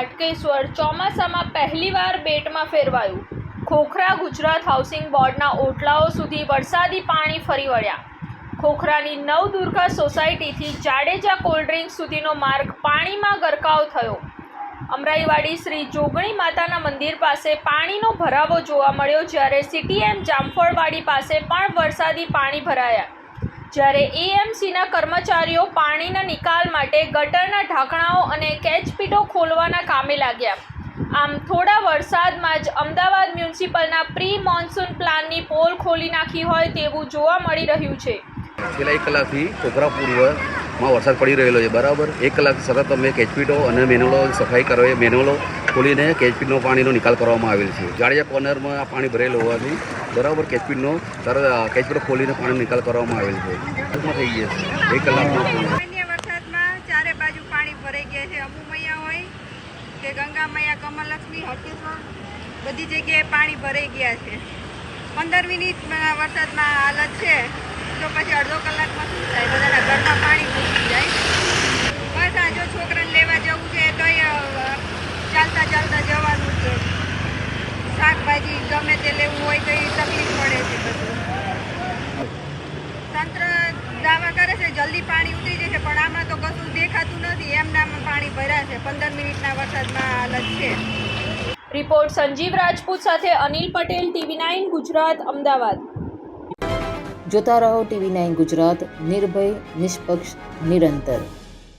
હાટકેશ્વર ચોમાસામાં પહેલીવાર બેટમાં ફેરવાયું. ખોખરા ગુજરાત હાઉસિંગ બોર્ડના ઓટલાઓ સુધી વરસાદી પાણી ફરી વળ્યા. ખોખરાની નવદુર્ગા સોસાયટીથી જાડેજા કોલ્ડ્રિંક સુધીનો માર્ગ પાણીમાં ગરકાવ થયો. અમરાઈવાડી શ્રી જોગણી માતાના મંદિર પાસે પાણીનો ભરાવો જોવા મળ્યો જ્યારે સીટીએમ જામફળવાડી પાસે પણ વરસાદી પાણી ભરાયા. જ્યારે એએમસીના કર્મચારીઓ પાણીના નિકાલ માટે ગટરના ઢાંકણાઓ અને કેચપીટો ખોલવાના કામે લાગ્યા. આમ થોડા વરસાદમાં જ અમદાવાદ મ્યુનિસિપલના પ્રી મોન્સૂન પ્લાનની પોલ ખોલી નાખી હોય તેવું જોવા મળી રહ્યું છે. છેલ્લા એક કલાકથી કોકરા પૂર્વમાં વરસાદ પડી રહેલો છે. બરાબર? એક કલાક સતત અમે કેચપીટો અને મેનોલો સફાઈ કરો, મેનોલો ખોલીને કેચપીટનો પાણીનો નિકાલ કરવામાં આવેલ છે. જાડેજા કોર્નરમાં પાણી ભરેલું હોવાથી, બરાબર, કેચપીટનો, તરત કેચપીટો ખોલીને પાણીનો નિકાલ કરવામાં આવેલ છે. થઈ ગયા છે. એક કલાકમાં વરસાદમાં ચારે બાજુ પાણી ભરાઈ ગયા છે. અમુ મૈયા હોય કે ગંગા મૈયા કમલક્ષ્મી હટકેશ્વર બધી જગ્યાએ પાણી ભરાઈ ગયા છે. પંદર મિનિટમાં વરસાદમાં હાલત છે. તો પછી અડધો કલાકમાં ગમે તે લેવું હોય તો એ તકલીફ પડે છે બધું. તંત્ર દાવા કરે છે જલ્દી પાણી ઉતરી જશે પણ આમાં તો કશું દેખાતું નથી. એમનામાં પાણી ભર્યા છે. પંદર મિનિટના વરસાદમાં હાલત છે. રિપોર્ટ સંજીવ રાજપૂત સાથે અનિલ પટેલ ટીવી નાઇન ગુજરાત અમદાવાદ. જોતા રહો ટીવી નાઇન ગુજરાત નિર્ભય નિષ્પક્ષ નિરંતર.